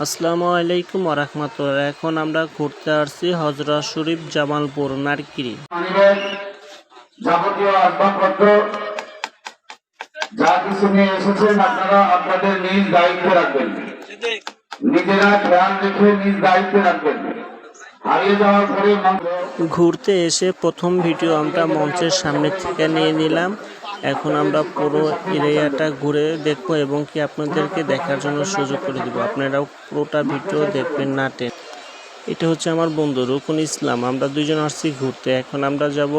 আসসালামু আলাইকুম ওরহমতুল্লাহ। এখন আমরা ঘুরতে আসছি হজরত শরীফ জামালপুর নারকিরি। যাবতীয় আসবাবপত্র যা কিছু নিয়ে এসেছেন আপনারা আপনাদের নিজ দায়িত্বে রাখবেন। নিজেরা খেয়াল রেখে নিজ দায়িত্বে রাখবেন। হারিয়ে যাওয়ার পরে ঘুরতে এসে প্রথম ভিডিও আমরা মঞ্চের সামনে থেকে নিয়ে নিলাম। এখন আমরা পুরো এরিয়াটা ঘুরে দেখব এবং কি আপনাদেরকে দেখার জন্য সুযোগ করে দিব। আপনারাও পুরোটা ভিডিও দেখবেন না টেন। এটা হচ্ছে আমার বন্ধু রুকুন ইসলাম। আমরা দুজন আসছি ঘুরতে। এখন আমরা যাব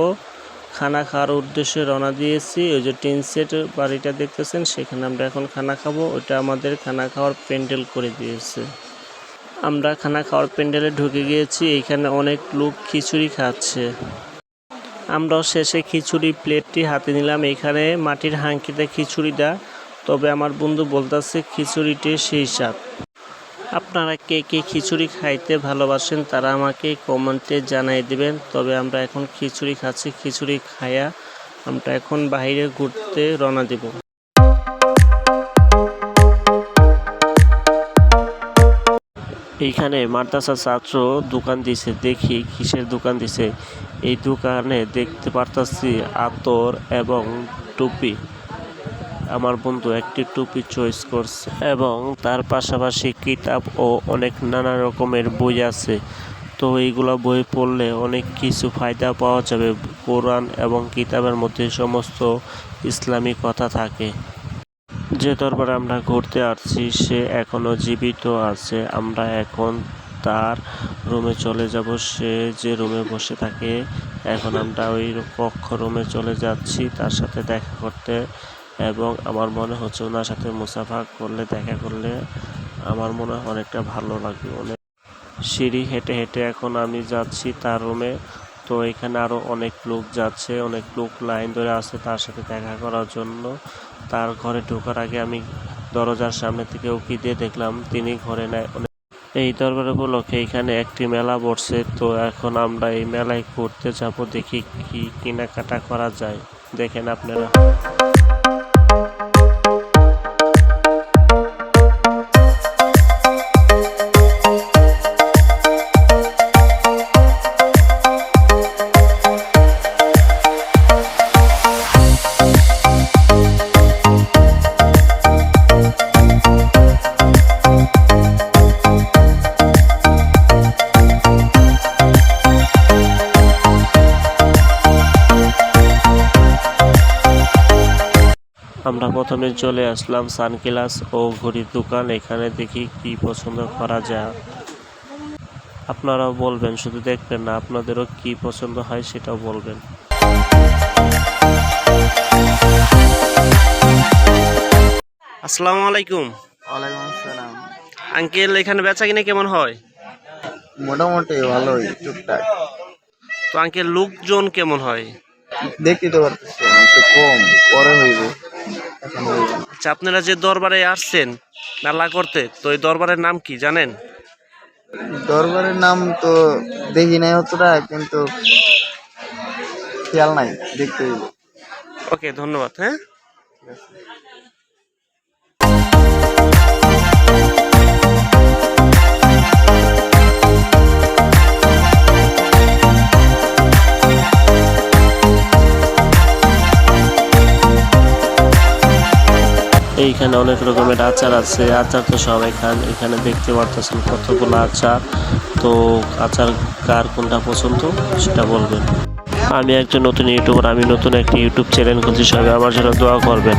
খানা খাওয়ার উদ্দেশ্যে রওনা দিয়েছি। ওই যে টিন সেট বাড়িটা দেখতেছেন, সেখানে আমরা এখন খানা খাব। ওটা আমাদের খানা খাওয়ার প্যান্ডেল করে দিয়েছে। আমরা খানা খাওয়ার প্যান্ডেলে ঢুকে গিয়েছি। এইখানে অনেক লোক খিচুড়ি খাচ্ছে। আমরাও শেষে খিচুড়ি প্লেটটি হাতে নিলাম। এখানে মাটির হাঁকিতে খিচুড়ি দেয় তবে আমার বন্ধু বলতেছে, খিচুড়িটি সেই স্বাদ। আপনারা কে কে খিচুড়ি খাইতে ভালোবাসেন, তারা আমাকে কমেন্টে জানাই দেবেন। তবে আমরা এখন খিচুড়ি খাচ্ছি। খিচুড়ি খায়া আমরা এখন বাইরে ঘুরতে রওনা দিব। এইখানে মাদ্রাসা ছাত্র দোকান দিছে, দেখি কিসের দোকান দিছে। এই দোকানে দেখতে পারতাছি আতর এবং টুপি। আমার বন্ধু একটি টুপি চয়েস করছে এবং তার পাশাপাশি কিতাব ও অনেক নানা রকমের বই আছে। তো এইগুলো বই পড়লে অনেক কিছু ফায়দা পাওয়া যাবে। কোরআন এবং কিতাবের মধ্যে সমস্ত ইসলামী কথা থাকে। যে দরবারে আমরা ঘুরতে আসছি, সে এখনও জীবিত আছে। আমরা এখন তার রুমে চলে যাব। সে যে রুমে বসে থাকে, এখন আমরা ওই কক্ষ রুমে চলে যাচ্ছি তার সাথে দেখা করতে এবং আমার মনে হচ্ছে ওনার সাথে মুসাফা করলে, দেখা করলে আমার মনে হয় অনেকটা ভালো লাগবে। অনেক সিঁড়ি হেঁটে হেঁটে এখন আমি যাচ্ছি তার রুমে। তো এখানে আরও অনেক লোক যাচ্ছে, অনেক লোক লাইন ধরে আছে তার সাথে দেখা করার জন্য। তার ঘরে ঢোকার আগে আমি দরজার সামনে থেকে উকি দিয়ে দেখলাম তিনি ঘরে নেয় অনেক এই দরবার উপলক্ষে এখানে একটি মেলা বসছে। তো এখন আমরা এই মেলায় ঘুরতে যাব, দেখি কি কেনাকাটা করা যায়। দেখেন আপনারা। আমরা প্রথমে চলে আসলাম সানগ্লাস ও ঘড়ির দোকান। এখানে দেখি কি পছন্দ করা যায়। আপনারাও বলবেন শুধু দেখবেন না আপনাদেরও কি পছন্দ হয় সেটাও বলবেন। আসসালামু আলাইকুম। ওয়ালাইকুম আসসালাম। আঙ্কেল এখানে বেচা কিনা কেমন হয়? মোটামুটি ভালোই টুকটাক। তো আঙ্কেল লোকজন কেমন হয়? দেখতে তো পারতেছি একটু কম পরে হইব। আচ্ছা আপনারা যে দরবারে আসছেন মেলা করতে তো এই দরবারের নাম কি জানেন? দরবারের নাম তো দেখি নাই অতটা কিন্তু খেয়াল নাই দেখতে ওকে ধন্যবাদ হ্যাঁ? এইখানে অনেক রকমের আচার আছে, আচার তো সবাই খান এখানে দেখতে পারতেছেন কতগুলো আচার। তো আচার কার কোনটা পছন্দ সেটা বলবেন। আমি একজন নতুন ইউটিউবার, আমি নতুন একটি ইউটিউব চ্যানেল খুলছি, সবাই আমার জন্য দোয়া করবেন।